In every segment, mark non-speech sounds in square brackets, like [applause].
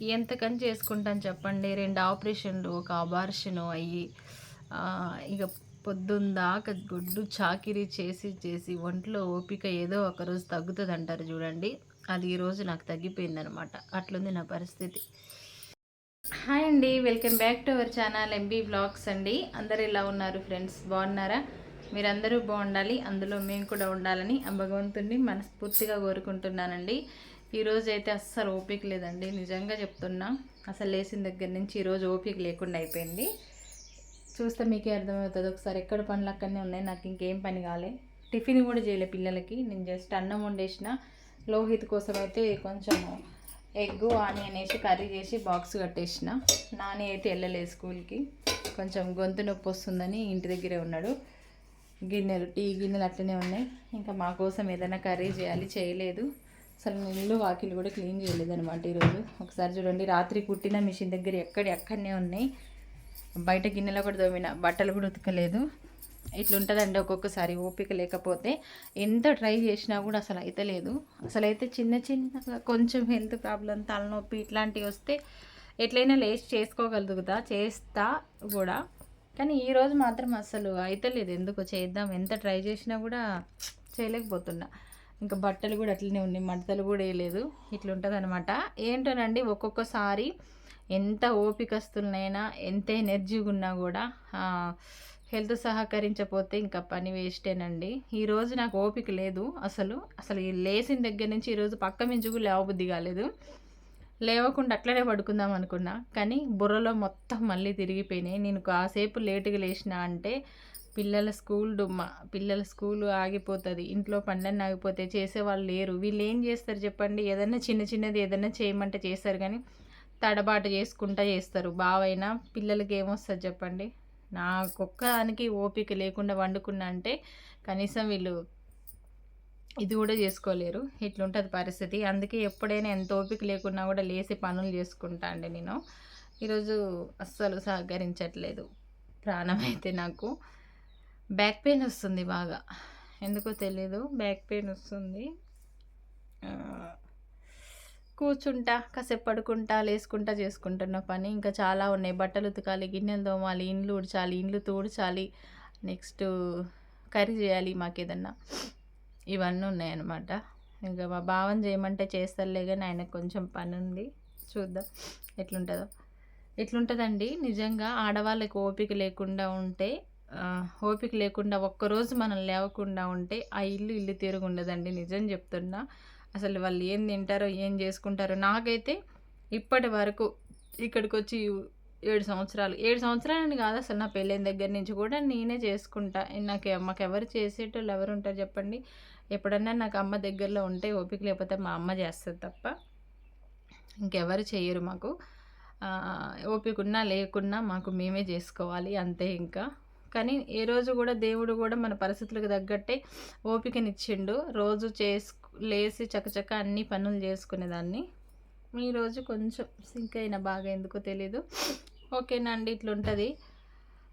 ఎంతకని చేసుకుంటాను చెప్పండి? రెండు ఆపరేషన్లు ఒక అబార్షన్ అయ్యి ఇక పొద్దున్న దాకా గుడ్డు చాకిరీ చేసి చేసి ఒంట్లో ఓపిక ఏదో ఒకరోజు తగ్గుతుంది అంటారు చూడండి. అది ఈరోజు నాకు తగ్గిపోయిందనమాట. అట్లుంది నా పరిస్థితి. హాయ్ అండి. Welcome back to our channel MB blogs అండి. అందరు ఎలా ఉన్నారు ఫ్రెండ్స్? బాగున్నారా? మీరందరూ బాగుండాలి. అందులో మేము కూడా ఉండాలని ఆ భగవంతుడిని మనస్ఫూర్తిగా కోరుకుంటున్నానండి. ఈరోజు అయితే అస్సలు ఓపిక లేదండి నిజంగా చెప్తున్నా. అసలు లేచిన దగ్గర నుంచి ఈరోజు ఓపిక లేకుండా అయిపోయింది. చూస్తే మీకే అర్థమవుతుంది ఒకసారి ఎక్కడ పనులు అక్కడనే ఉన్నాయి నాకు ఇంకేం పని కాలే. టిఫిన్ కూడా చేయలే పిల్లలకి నేను జస్ట్ అన్నం వండేసిన. లోహిత్ కోసం అయితే కొంచెం ఎగ్ ఆనియన్ వేసి కర్రీ చేసి బాక్స్ కట్టేసిన. నాని అయితే వెళ్ళలేదు స్కూల్కి. కొంచెం గొంతు నొప్పి వస్తుందని ఇంటి దగ్గరే ఉన్నాడు. గిన్నెలు టీ గిన్నెలు అట్లనే ఉన్నాయి. ఇంకా మా కోసం ఏదైనా కర్రీ చేయాలి చేయలేదు. అసలు ఇల్లు వాకిలు కూడా క్లీన్ చేయలేదు అనమాట ఈరోజు. ఒకసారి చూడండి రాత్రి కుట్టిన మిషన్ దగ్గర ఎక్కడ ఎక్కడనే ఉన్నాయి. బయట గిన్నెలో కూడా తోమిన బట్టలు కూడా ఉతకలేదు. ఇట్లుంటుందండి ఒక్కొక్కసారి ఓపిక లేకపోతే. ఎంత ట్రై చేసినా కూడా అసలు అయితే లేదు. అసలు అయితే చిన్న చిన్నగా కొంచెం హెల్త్ ప్రాబ్లం తలనొప్పి ఇట్లాంటివి వస్తే ఎట్లయినా లేచి చేసుకోగలుగుతా చేస్తా కూడా. కానీ ఈరోజు మాత్రం అసలు అయితే లేదు. ఎందుకో చేద్దాం ఎంత ట్రై చేసినా కూడా చేయలేకపోతున్నా. ఇంకా బట్టలు కూడా అట్లనే ఉన్నాయి మడతలు కూడా వేయలేదు. ఇట్లుంటుంది అనమాట ఏంటోనండి ఒక్కొక్కసారి ఎంత ఓపికస్తులనైనా ఎంత ఎనర్జీగా ఉన్నా కూడా హెల్త్ సహకరించకపోతే ఇంకా పని వేస్టేనండి. ఈరోజు నాకు ఓపిక లేదు అసలు. అసలు ఈ లేచిన దగ్గర నుంచి ఈరోజు పక్క మించుకు లేవబుద్ధి కాలేదు. లేవకుండా అట్లనే పడుకుందాం అనుకున్నా. కానీ బుర్రలో మొత్తం మళ్ళీ తిరిగిపోయినాయి. నేను కాసేపు లేటుగా లేచిన అంటే పిల్లల స్కూల్ డుమ్మ పిల్లల స్కూల్ ఆగిపోతుంది. ఇంట్లో పండని ఆగిపోతే చేసేవాళ్ళు లేరు. వీళ్ళు ఏం చేస్తారు చెప్పండి? ఏదైనా చిన్న చిన్నది ఏదైనా చేయమంటే చేస్తారు కానీ తడబాటు చేసుకుంటా చేస్తారు. బావైనా పిల్లలకి ఏమొస్తుంది చెప్పండి? నాకొక్కదానికి ఓపిక లేకుండా వండుకున్నా అంటే కనీసం వీళ్ళు ఇది కూడా చేసుకోలేరు. ఇట్లుంటుంది పరిస్థితి. అందుకే ఎప్పుడైనా ఎంత ఓపిక లేకున్నా కూడా లేసి పనులు చేసుకుంటా అండి నేను. ఈరోజు అస్సలు సహకరించట్లేదు. ప్రాణం అయితే నాకు. బ్యాక్ పెయిన్ వస్తుంది బాగా. ఎందుకో తెలీదు బ్యాక్ పెయిన్ వస్తుంది. కూర్చుంటా కాసేపు పడుకుంటా లేసుకుంటా చేసుకుంటున్న పని. ఇంకా చాలా ఉన్నాయి. బట్టలు ఉతకాలి గిన్నెలు తోమాలి ఇండ్లు ఉడ్చాలి ఇండ్లు తూడ్చాలి. నెక్స్ట్ కర్రీ చేయాలి మాకేదన్నా. ఇవన్నీ ఉన్నాయన్నమాట. ఇంకా మా భావం చేయమంటే చేస్తారులే కానీ ఆయనకు కొంచెం పని ఉంది చూద్దాం ఎట్లుంటుందో. ఎట్లుంటుందండి? నిజంగా ఆడవాళ్ళకి ఓపిక లేకుండా ఉంటే ఓపిక లేకుండా ఒక్కరోజు మనం లేవకుండా ఉంటే ఆ ఇల్లు ఇల్లు తీరుగుండదండి నిజం చెప్తున్నా. అసలు వాళ్ళు ఏం తింటారో ఏం చేసుకుంటారో నాకైతే ఇప్పటి వరకు ఇక్కడికి వచ్చి ఏడు సంవత్సరాలు. ఏడు సంవత్సరాలని కాదు అసలు నా పెళ్ళైన దగ్గర నుంచి కూడా నేనే చేసుకుంటా. నాకు మాకు ఎవరు చేసేటోళ్ళు ఎవరు ఉంటారు చెప్పండి. ఎప్పుడన్నా నాకు అమ్మ దగ్గరలో ఉంటే ఓపిక లేకపోతే మా అమ్మ చేస్తుంది తప్ప ఇంకెవరు చేయరు మాకు. ఓపిక ఉన్నా లేకున్నా మాకు మేమే చేసుకోవాలి అంతే ఇంకా. కానీ ఏ రోజు కూడా దేవుడు కూడా మన పరిస్థితులకు తగ్గట్టే ఓపికనిచ్చిండు. రోజు చేసుకు లేచి చకచక అన్ని పనులు చేసుకునేదాన్ని. ఈరోజు కొంచెం సింక్ అయినా బాగా ఎందుకో తెలీదు. ఓకేనండి ఇట్లుంటుంది.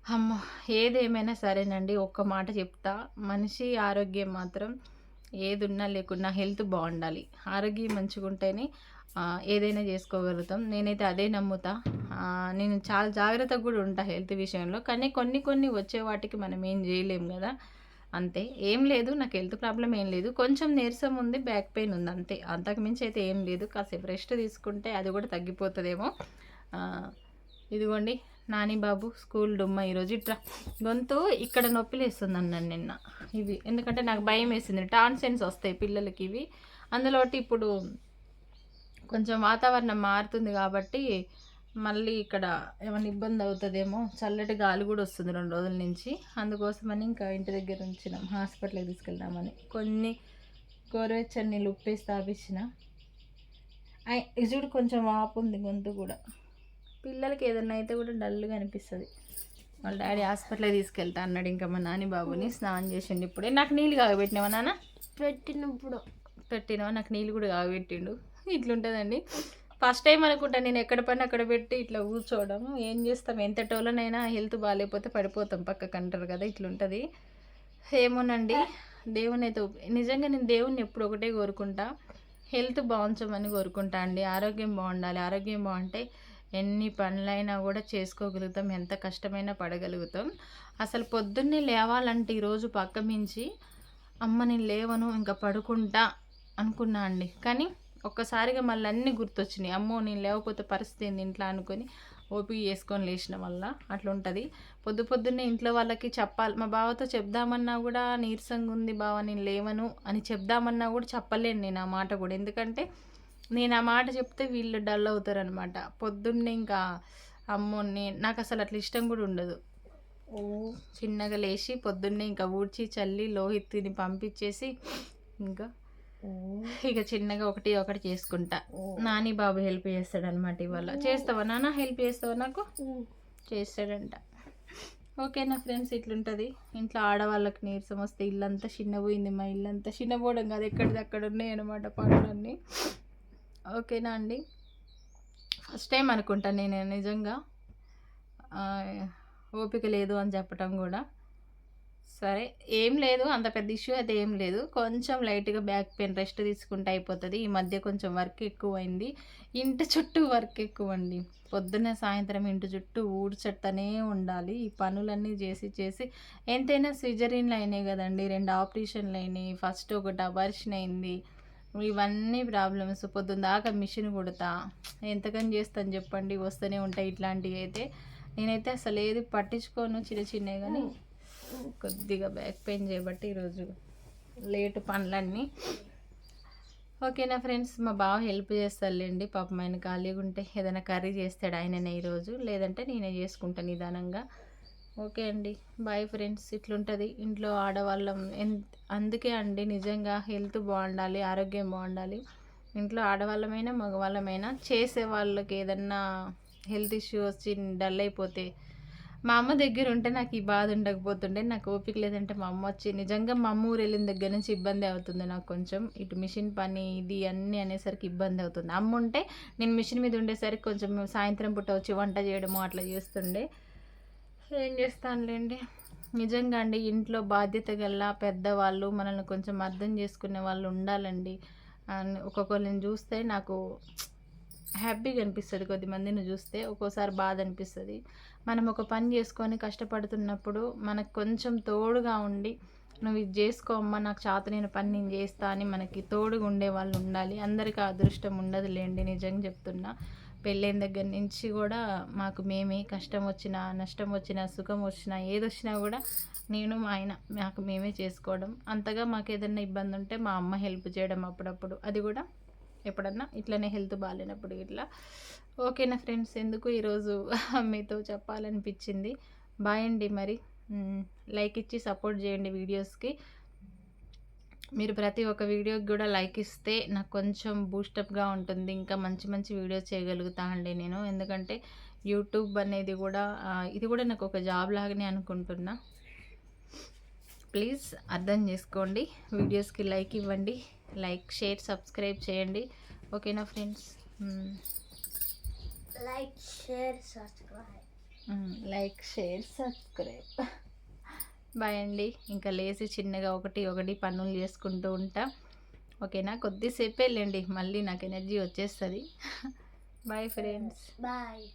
అమ్మో ఏదేమైనా సరేనండి ఒక్క మాట చెప్తా. మనిషి ఆరోగ్యం మాత్రం ఏది ఉన్నా లేకున్నా హెల్త్ బాగుండాలి. ఆరోగ్యం మంచిగా ఉంటేనే ఏదైనా చేసుకోగలుగుతాం. నేనైతే అదే నమ్ముతా. నేను చాలా జాగ్రత్తగా కూడా ఉంటా హెల్త్ విషయంలో. కానీ కొన్ని కొన్ని వచ్చే వాటికి మనం ఏం చేయలేం కదా. అంతే. ఏం లేదు. నాకు హెల్త్ ప్రాబ్లం ఏం లేదు. కొంచెం నీరసం ఉంది బ్యాక్ పెయిన్ ఉంది అంతే. అంతకుమించి అయితే ఏం లేదు. కాసేపు రెస్ట్ తీసుకుంటే అది కూడా తగ్గిపోతుందేమో. ఇదిగోండి. నాని బాబు స్కూల్ డుమ్మ ఈరోజు ఇట్లా గొంతు ఇక్కడ నొప్పిలేస్తుంది అన్నాను నిన్న. ఇవి. ఎందుకంటే నాకు భయం వేసింది. టాన్సెన్స్ వస్తాయి పిల్లలకి ఇవి. అందులోటి ఇప్పుడు కొంచెం వాతావరణం మారుతుంది కాబట్టి మళ్ళీ ఇక్కడ ఏమైనా ఇబ్బంది అవుతుందేమో చల్లటి గాలి కూడా వస్తుంది రెండు రోజుల నుంచి. అందుకోసమని ఇంకా ఇంటి దగ్గర ఉంచినాం. హాస్పిటల్కి తీసుకెళ్దామని. కొన్ని గోరువెచ్చని నీళ్ళు ఉప్పేసి తాపించిన ఇది చూడు కొంచెం వాపు ఉంది గొంతు కూడా. పిల్లలకి ఏదన్నా అయితే కూడా డల్గా అనిపిస్తుంది. వాళ్ళ డాడీ హాస్పిటల్కి తీసుకెళ్తా అన్నాడు ఇంకా మా నాని బాబుని. స్నానం చేసిండు ఇప్పుడే. నాకు నీళ్ళు కాగబెట్టినావా నాన్న? పెట్టినప్పుడు పెట్టినావా? నాకు నీళ్ళు కూడా కాగబెట్టిండు. ఇట్లుంటుందండి. ఫస్ట్ టైం అనుకుంటా నేను ఎక్కడ పని అక్కడ పెట్టి ఇట్లా కూర్చోవడం ఏం చేస్తాం ఎంత టోలనైనా హెల్త్ బాగాలేకపోతే పడిపోతాం పక్కకు అంటారు కదా ఇట్లుంటుంది. ఏమోనండి దేవుని అయితే నిజంగా నేను దేవుణ్ణి ఎప్పుడు ఒకటే కోరుకుంటా. హెల్త్ బాగుంచమని కోరుకుంటా అండి. ఆరోగ్యం బాగుండాలి. ఆరోగ్యం బాగుంటే ఎన్ని పనులైనా కూడా చేసుకోగలుగుతాం ఎంత కష్టమైనా పడగలుగుతాం. అసలు పొద్దున్నే లేవాలంటే ఈరోజు పక్క మించి అమ్మ నేను లేవను ఇంకా పడుకుంటా అనుకున్నా అండి. కానీ ఒక్కసారిగా మళ్ళీ అన్నీ గుర్తొచ్చినాయి. అమ్మో నేను లేకపోతే పరిస్థితి ఏంది ఇంట్లో అనుకొని ఓపిక చేసుకొని లేచిన వల్ల అట్లా ఉంటుంది పొద్దు పొద్దున్నే ఇంట్లో వాళ్ళకి చెప్పాలి. మా బావతో చెప్దామన్నా కూడా నీరసంగా ఉంది బావ నేను లేవను అని చెప్దామన్నా కూడా చెప్పలేను నేను ఆ మాట కూడా. ఎందుకంటే నేను ఆ మాట చెప్తే వీళ్ళు డల్ అవుతారు అనమాట పొద్దున్నే ఇంకా అమ్మో నేను నాకు అసలు అట్లా ఇష్టం కూడా ఉండదు. చిన్నగా లేచి పొద్దున్నే ఇంకా ఊడ్చి చల్లి లోహిత్ని పంపించేసి ఇంకా ఇక చిన్నగా ఒకటి ఒకటి చేసుకుంటా. నాని బాబు హెల్ప్ చేస్తాడు అనమాట ఇవాళ చేస్తావా? నాన్న హెల్ప్ చేస్తావా నాకు? చేస్తాడంట. ఓకేనా ఫ్రెండ్స్ ఇట్లుంటుంది. ఇంట్లో ఆడవాళ్ళకి నీరసం వస్తే ఇల్లంతా చిన్నపోయింది మా ఇల్లంతా. చిన్నపోవడం కాదు ఎక్కడిది అక్కడ ఉన్నాయి అనమాట పనులన్నీ ఓకేనా అండి. ఫస్ట్ టైం అనుకుంటా నేను నిజంగా. ఓపిక లేదు అని చెప్పటం కూడా. సరే ఏం లేదు. అంత పెద్ద ఇష్యూ అయితే ఏం లేదు. కొంచెం లైట్గా బ్యాక్ పెయిన్ రెస్ట్ తీసుకుంటే అయిపోతుంది. ఈ మధ్య కొంచెం వర్క్ ఎక్కువైంది. ఇంటి చుట్టూ వర్క్ ఎక్కువ అండి పొద్దున్నే సాయంత్రం ఇంటి చుట్టూ ఊడ్చట్టనే ఉండాలి. ఈ పనులన్నీ చేసి చేసి ఎంతైనా సిజరీన్లు అయినాయి కదండి. రెండు ఆపరేషన్లు అయినాయి. ఫస్ట్ ఒకటి అబర్షన్ అయింది. ఇవన్నీ ప్రాబ్లమ్స్. పొద్దున్న దాకా మిషన్ కుడతా. ఎంతకని చేస్తాను చెప్పండి. వస్తూనే ఉంటాయి ఇట్లాంటివి అయితే. నేనైతే అసలు ఏది పట్టించుకోను. చిన్న చిన్నవి కానీ కొద్దిగా బ్యాక్ పెయిన్ చేయబట్టి ఈరోజు లేట్ పనులన్నీ. ఓకేనా ఫ్రెండ్స్ మా బావ హెల్ప్ చేస్తారులేండి పాపం ఆయన ఖాళీగా ఉంటే ఏదైనా కర్రీ చేస్తాడు ఆయననే ఈరోజు. లేదంటే నేనే చేసుకుంటాను నిదానంగా. ఓకే అండి బాయ్ ఫ్రెండ్స్. ఇట్లుంటుంది ఇంట్లో ఆడవాళ్ళం. ఎన్ అందుకే అండి నిజంగా హెల్త్ బాగుండాలి ఆరోగ్యం బాగుండాలి. ఇంట్లో ఆడవాళ్ళమైనా మగవాళ్ళమైనా చేసే వాళ్ళకి ఏదన్నా హెల్త్ ఇష్యూ వచ్చి డల్ అయిపోతే మా అమ్మ దగ్గర ఉంటే నాకు ఈ బాధ ఉండకపోతుండే నాకు ఓపిక లేదంటే మా అమ్మ వచ్చి నిజంగా మా అమ్మ ఊరు వెళ్ళిన దగ్గర నుంచి ఇబ్బంది అవుతుంది నాకు కొంచెం. ఇటు మిషన్ పని ఇది అన్నీ అనేసరికి ఇబ్బంది అవుతుంది. అమ్మ ఉంటే నేను మిషన్ మీద ఉండేసరికి కొంచెం సాయంత్రం పూట వచ్చి వంట చేయడము అట్లా చేస్తుండే. ఏం చేస్తానులేండి. నిజంగా అండి ఇంట్లో బాధ్యత గల పెద్దవాళ్ళు మనల్ని కొంచెం అర్థం చేసుకునే వాళ్ళు ఉండాలండి. ఒక్కొక్కరిని చూస్తే నాకు హ్యాపీగా అనిపిస్తుంది కొద్దిమందిని చూస్తే. ఒక్కోసారి బాధ అనిపిస్తుంది. మనం ఒక పని చేసుకొని కష్టపడుతున్నప్పుడు మనకు కొంచెం తోడుగా ఉండి నువ్వు ఇది చేసుకోమ్మా నాకు చేత నేను పని నేను చేస్తా అని మనకి తోడుగా ఉండే వాళ్ళు ఉండాలి. అందరికీ అదృష్టం ఉండదు లేండి నిజంగా చెప్తున్నా. పెళ్ళైన దగ్గర నుంచి కూడా మాకు మేమే కష్టం వచ్చినా నష్టం వచ్చినా సుఖం వచ్చినా ఏదొచ్చినా కూడా నేను మా ఆయన మాకు మేమే చేసుకోవడం. అంతగా మాకు ఏదైనా ఇబ్బంది ఉంటే మా అమ్మ హెల్ప్ చేయడం అప్పుడప్పుడు. అది కూడా ఎప్పుడన్నా ఇట్లనే హెల్త్ బాగాలేనప్పుడు ఇట్లా. ఓకేనా ఫ్రెండ్స్ ఎందుకు ఈరోజు [laughs] మీతో చెప్పాలనిపించింది? బాయ్ అండి మరి. లైక్ ఇచ్చి సపోర్ట్ చేయండి వీడియోస్కి. మీరు ప్రతి ఒక్క వీడియోకి కూడా లైక్ ఇస్తే నాకు కొంచెం బూస్టప్గా ఉంటుంది. ఇంకా మంచి మంచి వీడియోస్ చేయగలుగుతా అండి నేను. ఎందుకంటే యూట్యూబ్ అనేది కూడా ఇది కూడా నాకు ఒక జాబ్ లాగానే అనుకుంటున్నా. ప్లీజ్ అర్థం చేసుకోండి. వీడియోస్కి లైక్ ఇవ్వండి. లైక్ షేర్ సబ్స్క్రైబ్ చేయండి. ఓకేనా friends? like, share, subscribe. Like share subscribe. Bye అండి. ఇంకా లేచి చిన్నగా ఒకటి ఒకటి పనులు చేసుకుంటూ ఉంటా. ఓకేనా? కొద్దిసేపే వెళ్ళండి. మళ్ళీ నాకు ఎనర్జీ వచ్చేస్తుంది. [laughs] Bye friends. Bye.